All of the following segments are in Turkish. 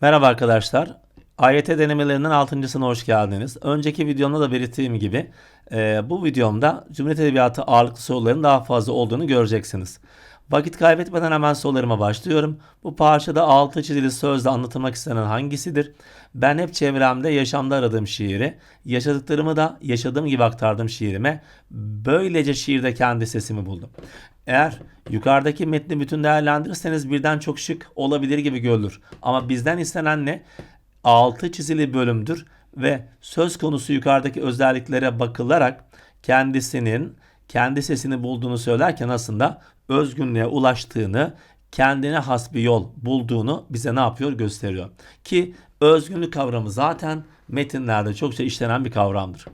Merhaba arkadaşlar. AYT denemelerinden 6.sına hoş geldiniz. Önceki videomda da belirttiğim gibi e, bu videomda Cumhuriyet Edebiyatı ağırlıklı soruların daha fazla olduğunu göreceksiniz. Vakit kaybetmeden hemen sorularıma başlıyorum. Bu parçada altı çizili sözle anlatılmak istenen hangisidir? Ben hep çevremde yaşamda aradığım şiiri, yaşadıklarımı da yaşadığım gibi aktardım şiirime. Böylece şiirde kendi sesimi buldum. Eğer yukarıdaki metni bütün değerlendirirseniz birden çok şık olabilir gibi görülür. Ama bizden istenen ne? Altı çizili bölümdür ve söz konusu yukarıdaki özelliklere bakılarak kendisinin kendi sesini bulduğunu söylerken aslında özgünlüğe ulaştığını, kendine has bir yol bulduğunu bize ne yapıyor gösteriyor. Ki özgünlük kavramı zaten metinlerde çokça işlenen bir kavramdır.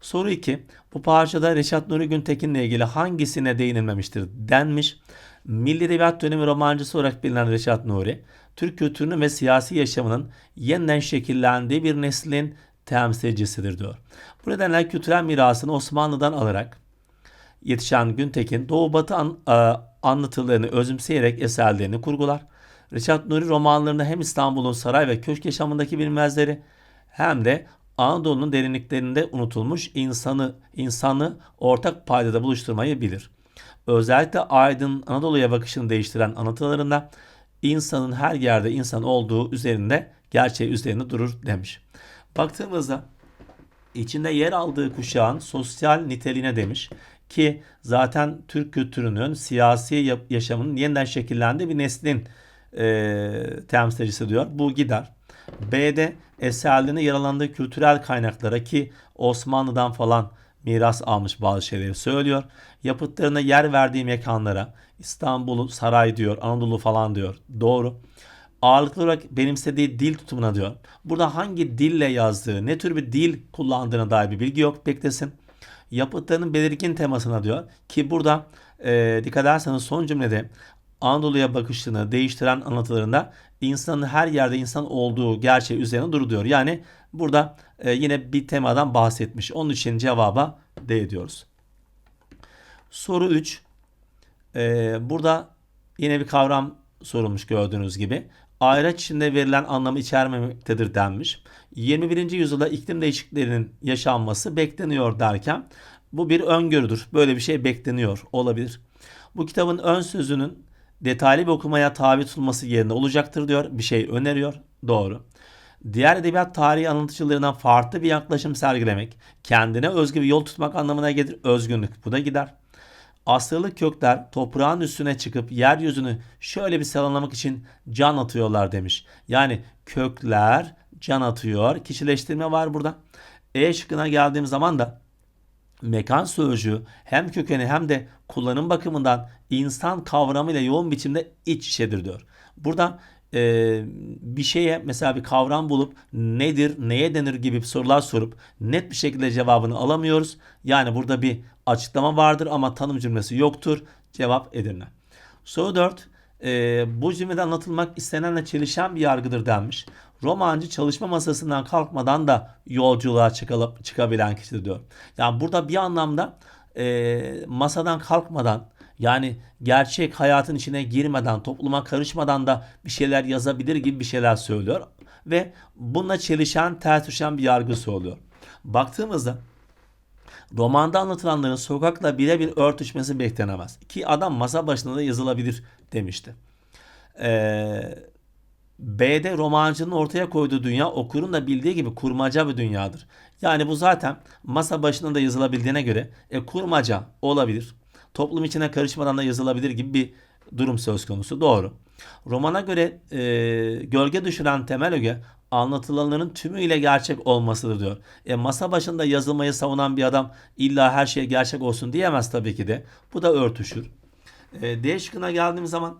Soru 2. Bu parçada Reşat Nuri Güntekin'le ilgili hangisine değinilmemiştir denmiş. Milli Edebiyat dönemi romancısı olarak bilinen Reşat Nuri, Türk kültürünün ve siyasi yaşamının yeniden şekillendiği bir neslin temsilcisidir diyor. Bu nedenle kültürel mirasını Osmanlı'dan alarak yetişen Güntekin Doğu Batı an, e, anlatılarını özümseyerek eserlerini kurgular. Reşat Nuri romanlarında hem İstanbul'un saray ve köşk yaşamındaki bilmezleri hem de Anadolu'nun derinliklerinde unutulmuş insanı insanı ortak paydada buluşturmayı bilir. Özellikle Aydın Anadolu'ya bakışını değiştiren anlatılarında insanın her yerde insan olduğu üzerinde gerçeği üzerinde durur demiş. Baktığımızda içinde yer aldığı kuşağın sosyal niteliğine demiş ki zaten Türk kültürünün siyasi yaşamının yeniden şekillendiği bir neslin e, temsilcisi diyor. Bu gider. B'de eserlerine yaralandığı kültürel kaynaklara ki Osmanlı'dan falan miras almış bazı şeyleri söylüyor. Yapıtlarına yer verdiği mekanlara İstanbul'u saray diyor, Anadolu falan diyor. Doğru. Ağırlıklı olarak benimsediği dil tutumuna diyor. Burada hangi dille yazdığı, ne tür bir dil kullandığına dair bir bilgi yok. Beklesin. Yapıtlarının belirgin temasına diyor. Ki burada e, dikkat ederseniz son cümlede Anadolu'ya bakışını değiştiren anlatılarında insanın her yerde insan olduğu gerçeği üzerine duruyor. Yani burada e, yine bir temadan bahsetmiş. Onun için cevaba D diyoruz. Soru 3. E, burada yine bir kavram sorulmuş gördüğünüz gibi. Ayraç içinde verilen anlamı içermemektedir denmiş. 21. yüzyılda iklim değişikliklerinin yaşanması bekleniyor derken bu bir öngörüdür. Böyle bir şey bekleniyor olabilir. Bu kitabın ön sözünün detaylı bir okumaya tabi tutulması yerine olacaktır diyor. Bir şey öneriyor. Doğru. Diğer edebiyat tarihi anlatıcılarından farklı bir yaklaşım sergilemek, kendine özgü bir yol tutmak anlamına gelir. Özgünlük bu da gider. Asırlık kökler toprağın üstüne çıkıp yeryüzünü şöyle bir selamlamak için can atıyorlar demiş. Yani kökler can atıyor. Kişileştirme var burada. E şıkkına geldiğim zaman da mekan sözcüğü hem kökeni hem de kullanım bakımından insan kavramıyla yoğun biçimde iç içedir diyor. Burada e, bir şeye mesela bir kavram bulup nedir, neye denir gibi sorular sorup net bir şekilde cevabını alamıyoruz. Yani burada bir açıklama vardır ama tanım cümlesi yoktur. Cevap Edirne. Soru 4. E, bu cümlede anlatılmak istenenle çelişen bir yargıdır denmiş. Romancı çalışma masasından kalkmadan da yolculuğa çıkalıp, çıkabilen kişidir diyor. Yani burada bir anlamda e, masadan kalkmadan yani gerçek hayatın içine girmeden, topluma karışmadan da bir şeyler yazabilir gibi bir şeyler söylüyor. Ve bununla çelişen, ters düşen bir yargı söylüyor. Baktığımızda romanda anlatılanların sokakla birebir örtüşmesi beklenemez. Ki adam masa başında da yazılabilir demişti. Ee, B'de romancının ortaya koyduğu dünya okurun da bildiği gibi kurmaca bir dünyadır. Yani bu zaten masa başında da yazılabildiğine göre e, kurmaca olabilir. Toplum içine karışmadan da yazılabilir gibi bir durum söz konusu. Doğru. Romana göre e, gölge düşüren temel öge anlatılanların tümüyle gerçek olmasıdır diyor. E, masa başında yazılmayı savunan bir adam illa her şey gerçek olsun diyemez tabii ki de. Bu da örtüşür. E, D şıkkına geldiğim zaman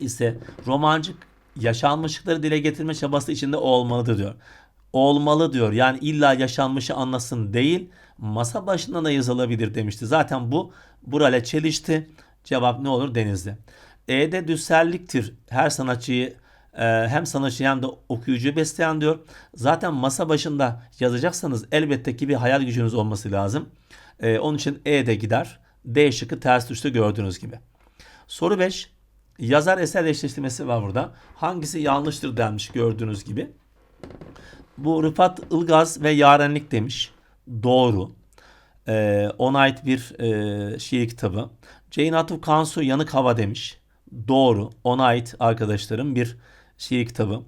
ise romancı yaşanmışlıkları dile getirme çabası içinde olmalıdır diyor. Olmalı diyor. Yani illa yaşanmışı anlasın değil, masa başında da yazılabilir demişti. Zaten bu burayla çelişti. Cevap ne olur? Denizli. E'de düselliktir. Her sanatçıyı hem sanatçıyı hem de okuyucuyu besleyen diyor. Zaten masa başında yazacaksanız elbette ki bir hayal gücünüz olması lazım. E, onun için E de gider. D şıkkı ters düştü gördüğünüz gibi. Soru 5. Yazar eser eşleştirmesi var burada. Hangisi yanlıştır denmiş gördüğünüz gibi. Bu Rıfat Ilgaz ve Yarenlik demiş. Doğru. Ee, ona ait bir e, şiir kitabı. Jane Atuf Kansu Yanık Hava demiş. Doğru. Ona ait arkadaşlarım bir şiir kitabı.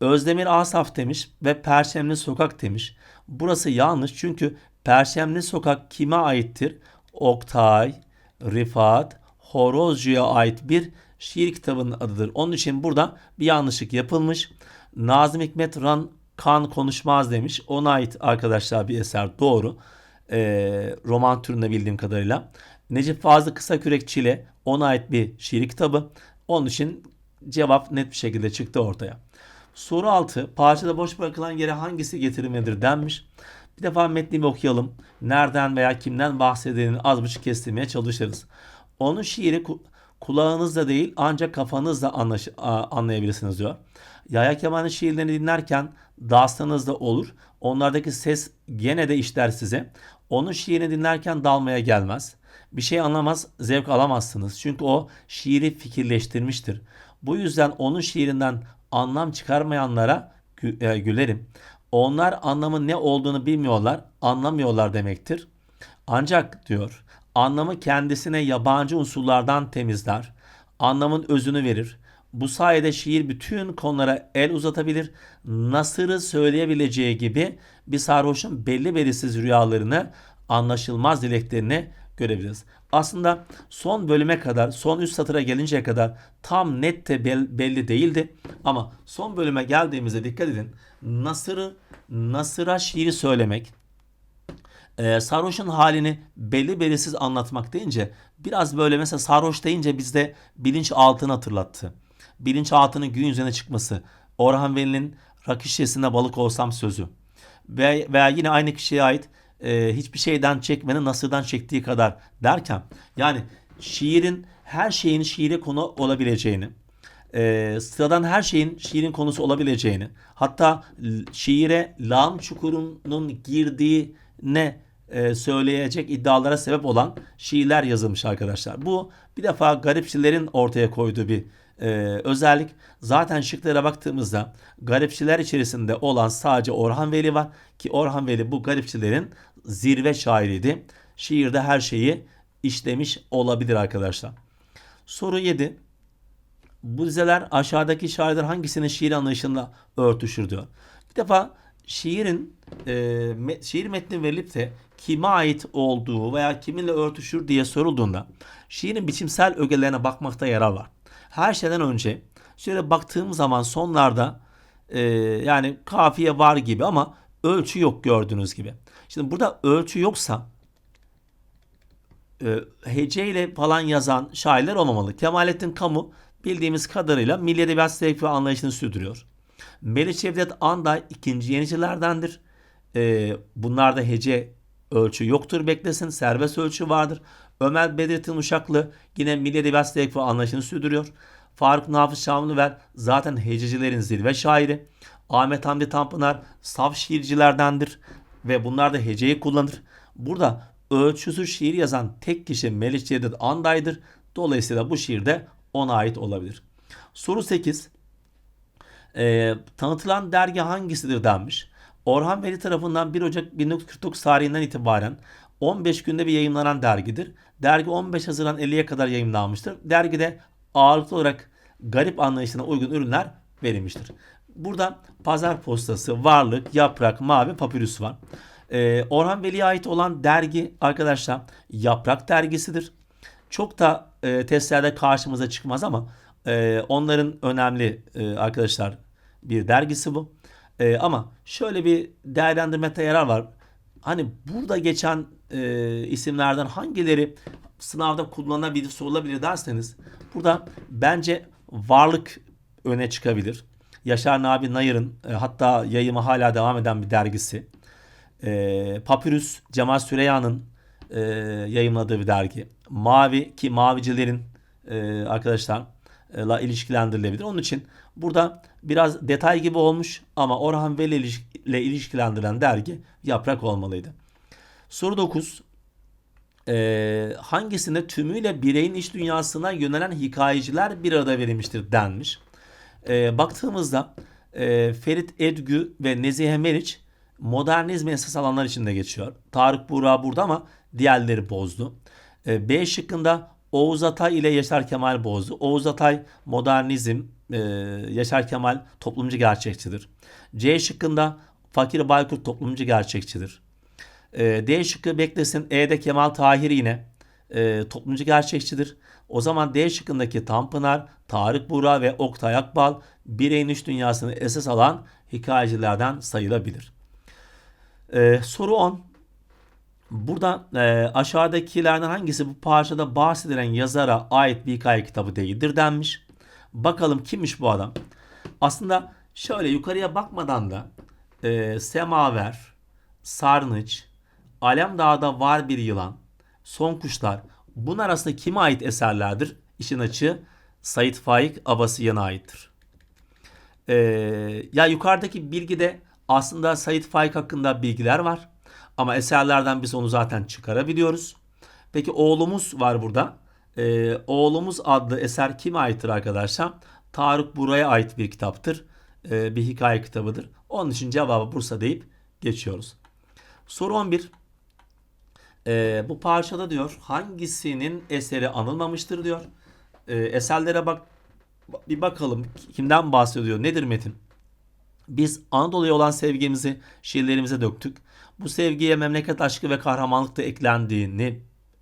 Özdemir Asaf demiş ve Perşemli Sokak demiş. Burası yanlış çünkü Perşemli Sokak kime aittir? Oktay, Rifat, Horozcu'ya ait bir şiir kitabının adıdır. Onun için burada bir yanlışlık yapılmış. Nazım Hikmet Ran Kan konuşmaz demiş. Ona ait arkadaşlar bir eser doğru. Ee, roman türünde bildiğim kadarıyla. Necip Fazıl Kısakürek Çile ona ait bir şiir kitabı. Onun için cevap net bir şekilde çıktı ortaya. Soru 6. Parçada boş bırakılan yere hangisi getirilmedir denmiş. Bir defa metni bir okuyalım. Nereden veya kimden bahsedildiğini az buçuk kestirmeye çalışırız. Onun şiiri ku- kulağınızla değil ancak kafanızla anlayabilirsiniz diyor. Yahya Kemal'in şiirlerini dinlerken dastanızda olur. Onlardaki ses gene de işler size. Onun şiirini dinlerken dalmaya gelmez. Bir şey anlamaz, zevk alamazsınız. Çünkü o şiiri fikirleştirmiştir. Bu yüzden onun şiirinden anlam çıkarmayanlara e, gülerim. Onlar anlamın ne olduğunu bilmiyorlar, anlamıyorlar demektir. Ancak diyor, anlamı kendisine yabancı unsurlardan temizler, anlamın özünü verir. Bu sayede şiir bütün konulara el uzatabilir, nasırı söyleyebileceği gibi bir sarhoşun belli belirsiz rüyalarını, anlaşılmaz dileklerini görebiliriz. Aslında son bölüme kadar, son üst satıra gelinceye kadar tam net de bel- belli değildi. Ama son bölüme geldiğimizde dikkat edin. Nasırı, nasıra şiiri söylemek, e, sarhoşun halini belli belirsiz anlatmak deyince biraz böyle mesela sarhoş deyince bizde bilinç altını hatırlattı. Bilinç altının gün yüzüne çıkması. Orhan Veli'nin rakı balık olsam sözü. Ve, veya yine aynı kişiye ait e, hiçbir şeyden çekmenin nasırdan çektiği kadar derken yani şiirin her şeyin şiire konu olabileceğini e, sıradan her şeyin şiirin konusu olabileceğini hatta şiire lağım çukurunun girdiğine e, söyleyecek iddialara sebep olan şiirler yazılmış arkadaşlar. Bu bir defa garipçilerin ortaya koyduğu bir e, özellik. Zaten şıklara baktığımızda garipçiler içerisinde olan sadece Orhan Veli var ki Orhan Veli bu garipçilerin zirve şairiydi. Şiirde her şeyi işlemiş olabilir arkadaşlar. Soru 7. Bu dizeler aşağıdaki şairler hangisinin şiir anlayışında örtüşür diyor. Bir defa şiirin e, şiir metni verilip de kime ait olduğu veya kiminle örtüşür diye sorulduğunda şiirin biçimsel ögelerine bakmakta yarar var. Her şeyden önce şöyle baktığım zaman sonlarda e, yani kafiye var gibi ama ölçü yok gördüğünüz gibi. Şimdi burada ölçü yoksa e, heceyle falan yazan şairler olmamalı. Kemalettin Kamu bildiğimiz kadarıyla milli edebiyat zevk anlayışını sürdürüyor. Melih Cevdet Anday ikinci yenicilerdendir. E, bunlarda hece ölçü yoktur beklesin. Serbest ölçü vardır. Ömer Bedrettin Uşaklı yine milli edebiyat zevk anlayışını sürdürüyor. Faruk Nafiz Şamlıver zaten hececilerin zirve şairi. Ahmet Hamdi Tanpınar saf şiircilerdendir ve bunlar da heceyi kullanır. Burada ölçüsüz şiir yazan tek kişi Melih Cevdet Anday'dır. Dolayısıyla bu şiir de ona ait olabilir. Soru 8. Ee, tanıtılan dergi hangisidir denmiş. Orhan Veli tarafından 1 Ocak 1949 tarihinden itibaren 15 günde bir yayınlanan dergidir. Dergi 15 Haziran 50'ye kadar yayınlanmıştır. Dergide ağırlıklı olarak garip anlayışına uygun ürünler verilmiştir. Burada pazar postası, varlık, yaprak, mavi, papyrus var. Ee, Orhan Veli'ye ait olan dergi arkadaşlar Yaprak dergisidir. Çok da e, testlerde karşımıza çıkmaz ama e, onların önemli e, arkadaşlar bir dergisi bu. E, ama şöyle bir değerlendirmekte yarar var. Hani burada geçen e, isimlerden hangileri sınavda kullanılabilir, sorulabilir derseniz burada bence varlık öne çıkabilir. Yaşar Nabi Nayır'ın e, hatta yayımı hala devam eden bir dergisi. E, Papyrus Cemal Süreyya'nın e, yayımladığı bir dergi. Mavi ki mavicilerin e, arkadaşlar e, ilişkilendirilebilir. Onun için burada biraz detay gibi olmuş ama Orhan Veli ile ilişkilendirilen dergi Yaprak olmalıydı. Soru 9. e, hangisinde tümüyle bireyin iç dünyasına yönelen hikayeciler bir arada verilmiştir denmiş. E, baktığımızda e, Ferit Edgü ve Nezihe Meriç modernizme esas alanlar içinde geçiyor. Tarık Buğra burada ama diğerleri bozdu. E, B şıkkında Oğuz Atay ile Yaşar Kemal bozdu. Oğuz Atay modernizm, e, Yaşar Kemal toplumcu gerçekçidir. C şıkkında Fakir Baykurt toplumcu gerçekçidir. E, D şıkkı beklesin. E'de Kemal Tahir yine e, toplumcu gerçekçidir. O zaman D şıkkındaki Tanpınar, Tarık Buğra ve Oktay Akbal bireyin iç dünyasını esas alan hikayecilerden sayılabilir. E, soru 10. Burada e, aşağıdakilerden hangisi bu parçada bahsedilen yazara ait bir hikaye kitabı değildir denmiş. Bakalım kimmiş bu adam? Aslında şöyle yukarıya bakmadan da e, Semaver, Sarnıç, Alemdağ'da var bir yılan, Son Kuşlar bunlar aslında kime ait eserlerdir? İşin açığı Sait Faik Abasıyan'a aittir. E, ya yukarıdaki bilgide aslında Sait Faik hakkında bilgiler var. Ama eserlerden biz onu zaten çıkarabiliyoruz. Peki oğlumuz var burada. Ee, oğlumuz adlı eser kime aittir arkadaşlar? Tarık Buray'a ait bir kitaptır. Ee, bir hikaye kitabıdır. Onun için cevabı Bursa deyip geçiyoruz. Soru 11. Ee, bu parçada diyor hangisinin eseri anılmamıştır diyor. Ee, eserlere bak bir bakalım kimden bahsediyor nedir metin? Biz Anadolu'ya olan sevgimizi şiirlerimize döktük. Bu sevgiye memleket aşkı ve kahramanlık da eklendiğini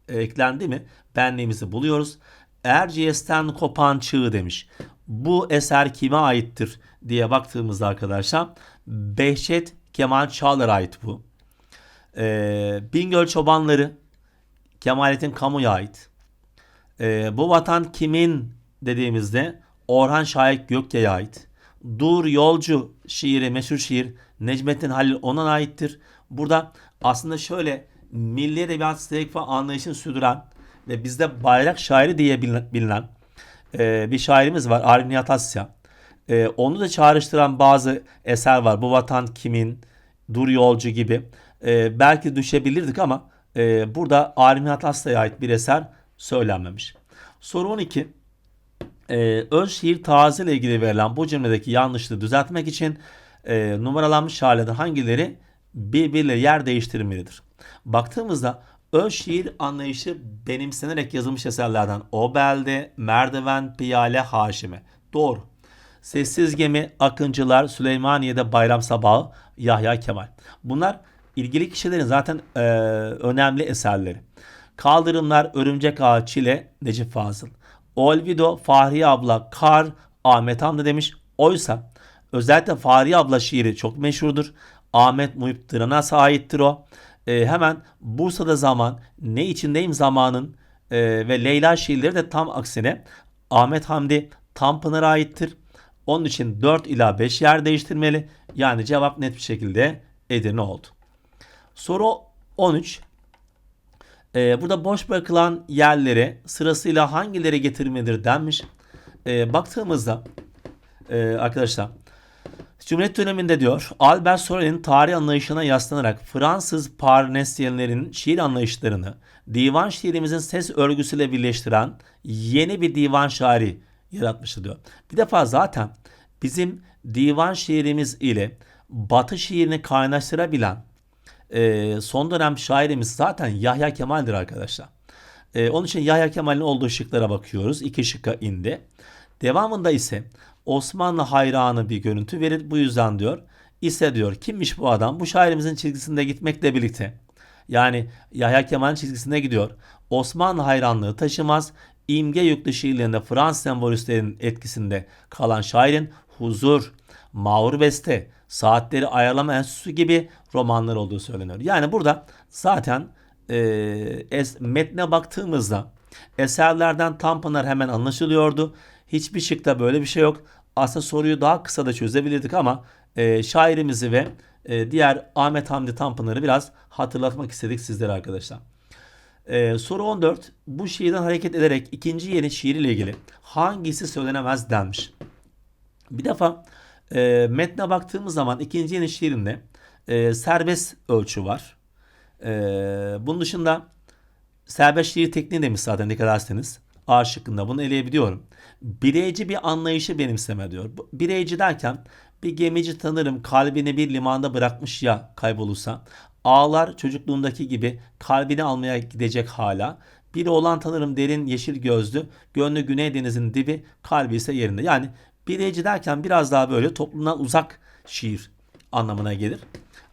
e, eklendi mi benliğimizi buluyoruz. Erciyes'ten kopan çığ demiş. Bu eser kime aittir diye baktığımızda arkadaşlar Behçet Kemal Çağlar'a ait bu. Ee, Bingöl Çobanları Kemalettin Kamu'ya ait. Ee, bu vatan kimin dediğimizde Orhan Şahik Gökye'ye ait. Dur Yolcu şiiri meşhur şiir Necmettin Halil ona aittir. Burada aslında şöyle milli edebiyat ve anlayışını sürdüren ve bizde bayrak şairi diye bilinen e, bir şairimiz var Arif Nihat Asya. E, onu da çağrıştıran bazı eser var. Bu vatan kimin, Dur Yolcu gibi. E, belki düşebilirdik ama e, burada Arif Nihat Asya'ya ait bir eser söylenmemiş. Soru 12. Ee, öz şiir tarzı ile ilgili verilen bu cümledeki yanlışlığı düzeltmek için e, numaralanmış halde hangileri birbiriyle yer değiştirmelidir? Baktığımızda öz şiir anlayışı benimsenerek yazılmış eserlerden Obel'de, Merdiven, Piyale, Haşime. Doğru. Sessiz Gemi, Akıncılar, Süleymaniye'de Bayram Sabahı, Yahya Kemal. Bunlar ilgili kişilerin zaten e, önemli eserleri. Kaldırımlar, Örümcek Ağı, Çile, Necip Fazıl. Olvido, Fahriye abla, Kar, Ahmet Hamdi demiş. Oysa özellikle Fahriye abla şiiri çok meşhurdur. Ahmet Muhip Tıran'a aittir o. E, hemen Bursa'da zaman, Ne içindeyim zamanın e, ve Leyla şiirleri de tam aksine Ahmet Hamdi Tanpınar'a aittir. Onun için 4 ila 5 yer değiştirmeli. Yani cevap net bir şekilde Edirne oldu. Soru 13. Ee, burada boş bırakılan yerlere sırasıyla hangileri getirmedir denmiş. Ee, baktığımızda e, arkadaşlar Cumhuriyet döneminde diyor Albert Sorel'in tarih anlayışına yaslanarak Fransız Parnesiyenlerin şiir anlayışlarını divan şiirimizin ses örgüsüyle birleştiren yeni bir divan şairi yaratmıştı diyor. Bir defa zaten bizim divan şiirimiz ile batı şiirini kaynaştırabilen e, son dönem şairimiz zaten Yahya Kemal'dir arkadaşlar. E, onun için Yahya Kemal'in olduğu şıklara bakıyoruz. İki şıkka indi. Devamında ise Osmanlı hayranı bir görüntü verir. Bu yüzden diyor ise diyor kimmiş bu adam? Bu şairimizin çizgisinde gitmekle birlikte. Yani Yahya Kemal'in çizgisinde gidiyor. Osmanlı hayranlığı taşımaz. İmge yüklü şiirlerinde Fransız sembolistlerin etkisinde kalan şairin huzur, mağrur beste, saatleri ayarlama enstitüsü gibi romanlar olduğu söyleniyor. Yani burada zaten e, es, metne baktığımızda eserlerden Tanpınar hemen anlaşılıyordu. Hiçbir şıkta böyle bir şey yok. Aslında soruyu daha kısa da çözebilirdik ama e, şairimizi ve e, diğer Ahmet Hamdi Tanpınar'ı biraz hatırlatmak istedik sizlere arkadaşlar. Ee, soru 14. Bu şiirden hareket ederek ikinci yeni şiir ile ilgili hangisi söylenemez denmiş. Bir defa e, metne baktığımız zaman ikinci yeni şiirinde e, serbest ölçü var. E, bunun dışında serbest şiir tekniği demiş zaten dikkat ederseniz. A şıkkında bunu eleyebiliyorum. Bireyci bir anlayışı benimseme diyor. Bireyci derken bir gemici tanırım kalbini bir limanda bırakmış ya kaybolursa. Ağlar çocukluğundaki gibi kalbini almaya gidecek hala. Bir oğlan tanırım derin yeşil gözlü. Gönlü güney denizin dibi kalbi ise yerinde. Yani bireyci derken biraz daha böyle toplumdan uzak şiir anlamına gelir.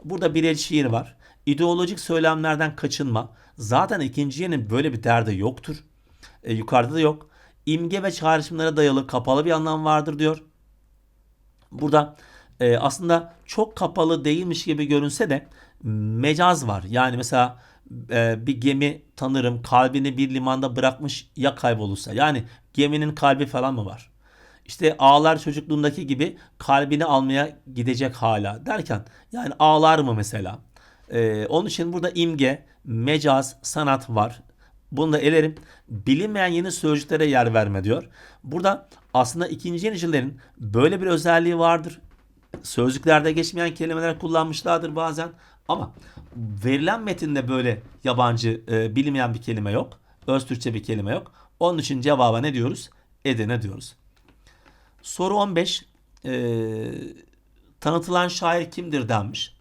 Burada bireyci şiir var. İdeolojik söylemlerden kaçınma. Zaten ikinci yenin böyle bir derdi yoktur. E, yukarıda da yok. İmge ve çağrışımlara dayalı kapalı bir anlam vardır diyor. Burada e, aslında çok kapalı değilmiş gibi görünse de mecaz var. Yani mesela e, bir gemi tanırım kalbini bir limanda bırakmış ya kaybolursa. Yani geminin kalbi falan mı var? İşte ağlar çocukluğundaki gibi kalbini almaya gidecek hala derken yani ağlar mı mesela? E, onun için burada imge, mecaz, sanat var. Bunu da elerim. Bilinmeyen yeni sözcüklere yer verme diyor. Burada aslında ikinci yenicilerin böyle bir özelliği vardır. Sözlüklerde geçmeyen kelimeler kullanmışlardır bazen. Ama verilen metinde böyle yabancı e, bilinmeyen bir kelime yok. Öz Türkçe bir kelime yok. Onun için cevaba ne diyoruz? Edene diyoruz. Soru 15. E, tanıtılan şair kimdir denmiş.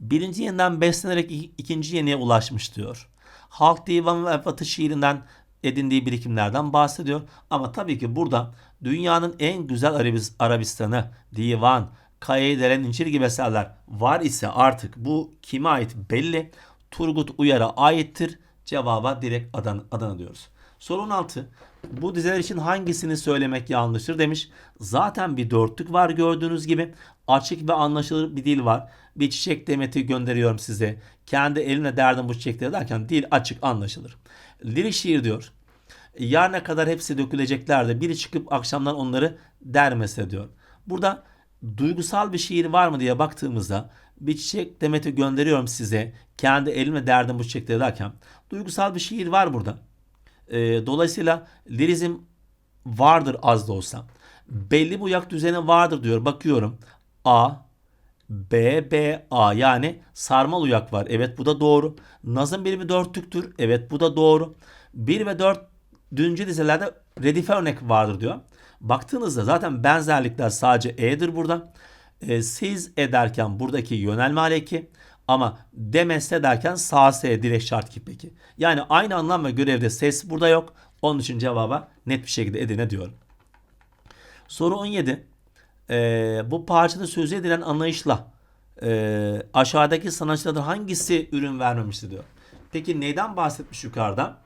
Birinci yeniden beslenerek ik- ikinci yeniye ulaşmış diyor. Halk Divan ve Batı şiirinden edindiği birikimlerden bahsediyor. Ama tabii ki burada dünyanın en güzel Arabis- Arabistan'ı, divan, Kayederen İncir gibi eserler var ise artık bu kime ait belli. Turgut Uyar'a aittir. Cevaba direkt Adana, Adana diyoruz. Soru 16. Bu dizeler için hangisini söylemek yanlıştır demiş. Zaten bir dörtlük var gördüğünüz gibi. Açık ve anlaşılır bir dil var. Bir çiçek demeti gönderiyorum size. Kendi elimle derdim bu çiçekleri derken dil açık anlaşılır. Lirik şiir diyor. Yarına kadar hepsi dökülecekler de biri çıkıp akşamdan onları dermese diyor. Burada duygusal bir şiir var mı diye baktığımızda bir çiçek demeti gönderiyorum size. Kendi elimle derdim bu çiçekleri derken duygusal bir şiir var burada. Ee, dolayısıyla lirizm vardır az da olsa. Belli bir uyak düzeni vardır diyor. Bakıyorum. A, B, B, A yani sarmal uyak var. Evet bu da doğru. Nazım bir bir dörtlüktür. Evet bu da doğru. 1 ve 4 düncü dizelerde redife örnek vardır diyor. Baktığınızda zaten benzerlikler sadece E'dir burada. E, siz ederken buradaki yönelme aleki ama demezse derken sağ S direkt şart ki peki. Yani aynı anlam ve görevde ses burada yok. Onun için cevaba net bir şekilde Edirne diyorum. Soru 17. Ee, bu parçada sözü edilen anlayışla e, aşağıdaki sanatçılardan hangisi ürün vermemiştir diyor. Peki neyden bahsetmiş yukarıda?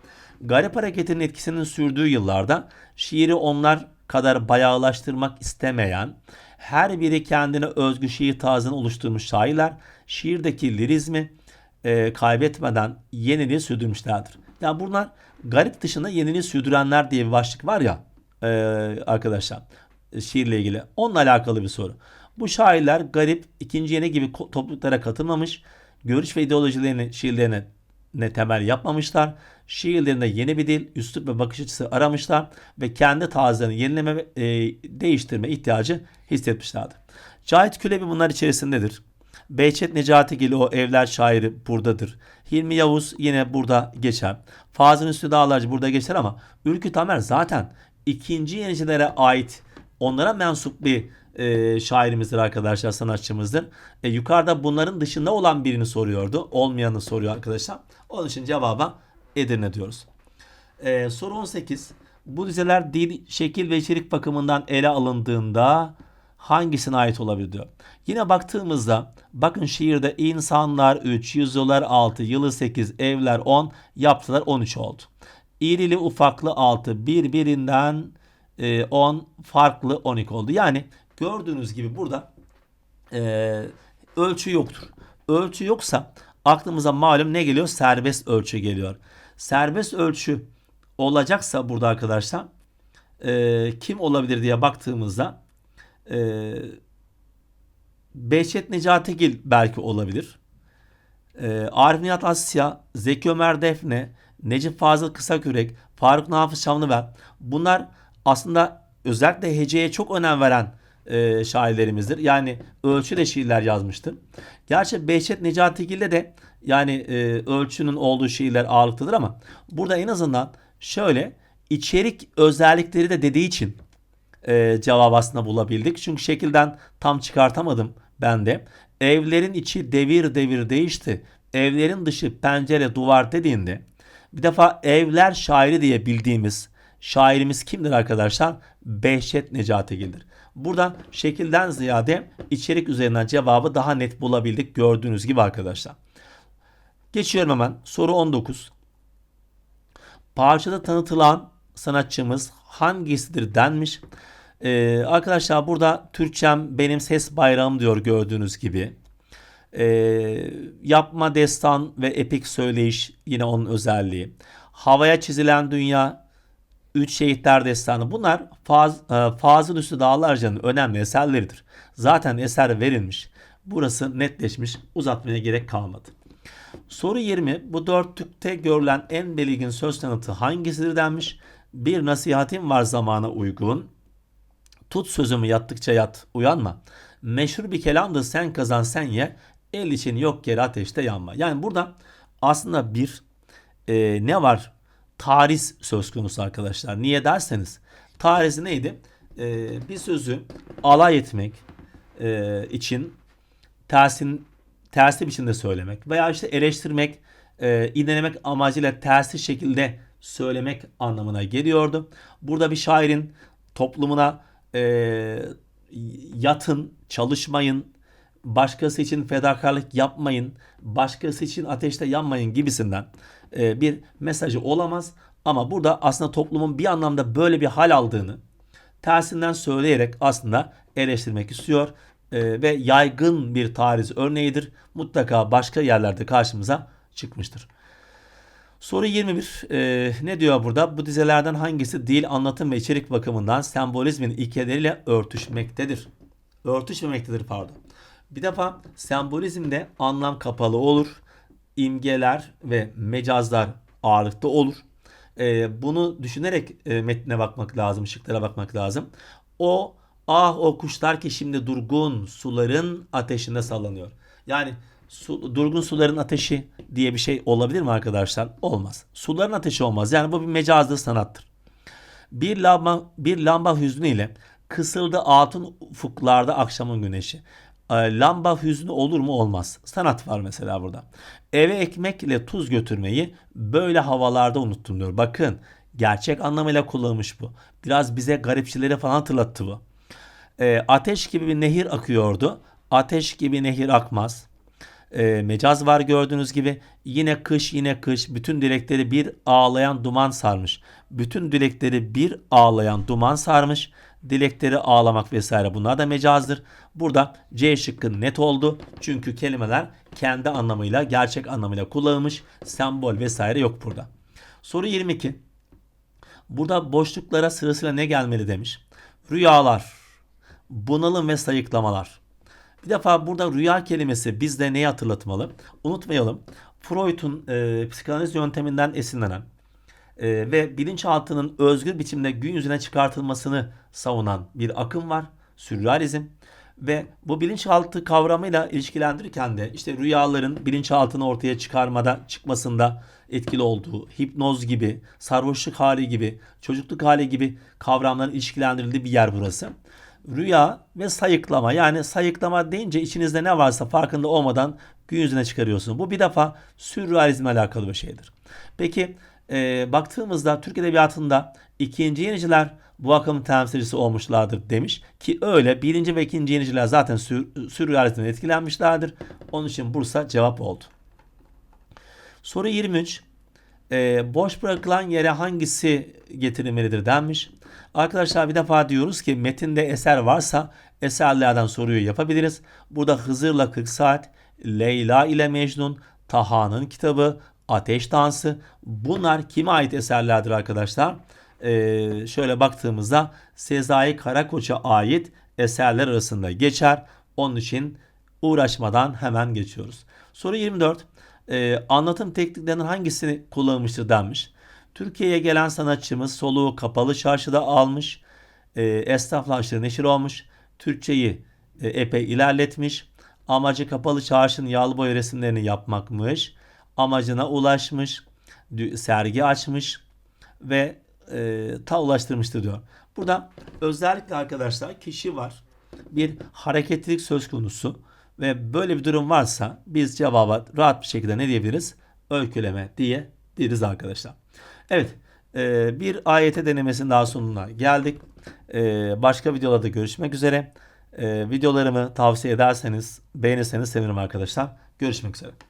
Garip hareketinin etkisinin sürdüğü yıllarda şiiri onlar kadar bayağılaştırmak istemeyen, her biri kendine özgü şiir tarzını oluşturmuş şairler, şiirdeki lirizmi e, kaybetmeden yeniliği sürdürmüşlerdir. Yani bunlar garip dışında yeniliği sürdürenler diye bir başlık var ya e, arkadaşlar e, şiirle ilgili. Onunla alakalı bir soru. Bu şairler garip, ikinci yeni gibi topluluklara katılmamış, görüş ve ideolojilerini şiirlerine ne temel yapmamışlar. Şiirlerinde yeni bir dil, üslup ve bakış açısı aramışlar ve kendi tarzlarını yenileme ve değiştirme ihtiyacı hissetmişlerdi. Cahit Külebi bunlar içerisindedir. Behçet Necatigil o evler şairi buradadır. Hilmi Yavuz yine burada geçer. Fazıl Üstü Dağlarcı burada geçer ama Ülkü Tamer zaten ikinci yenicilere ait onlara mensup bir e, şairimizdir arkadaşlar, sanatçımızdır. E, yukarıda bunların dışında olan birini soruyordu. Olmayanı soruyor arkadaşlar. Onun için cevaba Edirne diyoruz. E, soru 18. Bu dizeler dil, şekil ve içerik bakımından ele alındığında hangisine ait olabilir diyor. Yine baktığımızda bakın şiirde insanlar 3, yüzyıllar 6, yılı 8, evler 10, yaptılar 13 oldu. İrili ufaklı 6, birbirinden e, 10, farklı 12 oldu. Yani gördüğünüz gibi burada e, ölçü yoktur. Ölçü yoksa aklımıza malum ne geliyor? Serbest ölçü geliyor. Serbest ölçü olacaksa burada arkadaşlar e, kim olabilir diye baktığımızda e, Behçet Necatigil belki olabilir. E, Arif Nihat Asya, Zeki Ömer Defne, Necip Fazıl Kısakürek, Faruk Nafiz Şamlıver bunlar aslında özellikle heceye çok önem veren e, şairlerimizdir. Yani ölçüyle şiirler yazmıştır. Gerçi Behçet Necatigil'de de yani e, ölçünün olduğu şiirler ağırlıklıdır ama burada en azından şöyle içerik özellikleri de dediği için e, cevabı aslında bulabildik. Çünkü şekilden tam çıkartamadım ben de. Evlerin içi devir devir değişti. Evlerin dışı pencere duvar dediğinde bir defa evler şairi diye bildiğimiz şairimiz kimdir arkadaşlar? Behçet Necatigil'dir. Burada şekilden ziyade içerik üzerinden cevabı daha net bulabildik gördüğünüz gibi arkadaşlar. Geçiyorum hemen. Soru 19. Parçada tanıtılan sanatçımız hangisidir denmiş. Ee, arkadaşlar burada Türkçem benim ses bayrağım diyor gördüğünüz gibi. Ee, yapma destan ve epik söyleyiş yine onun özelliği. Havaya çizilen dünya, Üç Şehitler Destanı bunlar Faz, e, Fazıl Üstü Dağlarca'nın önemli eserleridir. Zaten eser verilmiş. Burası netleşmiş. Uzatmaya gerek kalmadı. Soru 20. Bu dörtlükte görülen en belirgin söz tanıtı hangisidir denmiş. Bir nasihatim var zamana uygun. Tut sözümü yattıkça yat, uyanma. Meşhur bir kelamdır sen kazan sen ye. El için yok yere ateşte yanma. Yani burada aslında bir e, ne var? Tarih söz konusu arkadaşlar. Niye derseniz. Tarih neydi? E, bir sözü alay etmek e, için tersin tersi biçimde söylemek veya işte eleştirmek, e, inelemek amacıyla tersi şekilde söylemek anlamına geliyordu. Burada bir şairin toplumuna e, yatın, çalışmayın, başkası için fedakarlık yapmayın, başkası için ateşte yanmayın gibisinden e, bir mesajı olamaz. Ama burada aslında toplumun bir anlamda böyle bir hal aldığını tersinden söyleyerek aslında eleştirmek istiyor e, ve yaygın bir tariz örneğidir. Mutlaka başka yerlerde karşımıza çıkmıştır. Soru 21. E, ne diyor burada? Bu dizelerden hangisi dil, anlatım ve içerik bakımından sembolizmin ilkeleriyle örtüşmektedir? Örtüşmemektedir pardon. Bir defa sembolizmde anlam kapalı olur. İmgeler ve mecazlar ağırlıkta olur. E, bunu düşünerek e, metne bakmak lazım, şıklara bakmak lazım. O Ah o kuşlar ki şimdi durgun suların ateşinde sallanıyor. Yani su, durgun suların ateşi diye bir şey olabilir mi arkadaşlar? Olmaz. Suların ateşi olmaz. Yani bu bir mecazlı sanattır. Bir lamba, bir lamba hüznü kısıldı altın ufuklarda akşamın güneşi. E, lamba hüznü olur mu? Olmaz. Sanat var mesela burada. Eve ekmek ile tuz götürmeyi böyle havalarda unuttum diyor. Bakın gerçek anlamıyla kullanılmış bu. Biraz bize garipçileri falan hatırlattı bu e, ateş gibi bir nehir akıyordu. Ateş gibi nehir akmaz. E, mecaz var gördüğünüz gibi. Yine kış yine kış. Bütün dilekleri bir ağlayan duman sarmış. Bütün dilekleri bir ağlayan duman sarmış. Dilekleri ağlamak vesaire bunlar da mecazdır. Burada C şıkkı net oldu. Çünkü kelimeler kendi anlamıyla gerçek anlamıyla kullanılmış. Sembol vesaire yok burada. Soru 22. Burada boşluklara sırasıyla ne gelmeli demiş. Rüyalar, bunalım ve sayıklamalar. Bir defa burada rüya kelimesi bizde neyi hatırlatmalı? Unutmayalım. Freud'un e, psikanaliz yönteminden esinlenen e, ve bilinçaltının özgür biçimde gün yüzüne çıkartılmasını savunan bir akım var. Sürrealizm. Ve bu bilinçaltı kavramıyla ilişkilendirirken de işte rüyaların bilinçaltını ortaya çıkarmada, çıkmasında etkili olduğu, hipnoz gibi, sarhoşluk hali gibi, çocukluk hali gibi kavramların ilişkilendirildiği bir yer burası rüya ve sayıklama. Yani sayıklama deyince içinizde ne varsa farkında olmadan gün yüzüne çıkarıyorsun. Bu bir defa sürrealizmle alakalı bir şeydir. Peki e, baktığımızda Türk Edebiyatı'nda ikinci yeniciler bu akımın temsilcisi olmuşlardır demiş. Ki öyle birinci ve ikinci yeniciler zaten sür, sürrealizmden etkilenmişlerdir. Onun için Bursa cevap oldu. Soru 23. E, boş bırakılan yere hangisi getirilmelidir denmiş. Arkadaşlar bir defa diyoruz ki metinde eser varsa eserlerden soruyu yapabiliriz. Burada Hızır'la 40 saat, Leyla ile Mecnun, Taha'nın kitabı, Ateş Dansı bunlar kime ait eserlerdir arkadaşlar? Ee, şöyle baktığımızda Sezai Karakoç'a ait eserler arasında geçer. Onun için uğraşmadan hemen geçiyoruz. Soru 24. Ee, anlatım tekniklerinin hangisini kullanılmıştır denmiş. Türkiye'ye gelen sanatçımız soluğu kapalı çarşıda almış. E, esnafla aşırı neşir olmuş. Türkçeyi e, epey ilerletmiş. Amacı kapalı çarşının yağlı boya resimlerini yapmakmış. Amacına ulaşmış. Sergi açmış ve e, ta ulaştırmıştır diyor. Burada özellikle arkadaşlar kişi var. Bir hareketlilik söz konusu ve böyle bir durum varsa biz cevaba rahat bir şekilde ne diyebiliriz? Öyküleme diyebiliriz arkadaşlar. Evet e, bir AYT denemesinin daha sonuna geldik. E, başka videolarda görüşmek üzere. E, videolarımı tavsiye ederseniz beğenirseniz sevinirim arkadaşlar. Görüşmek üzere.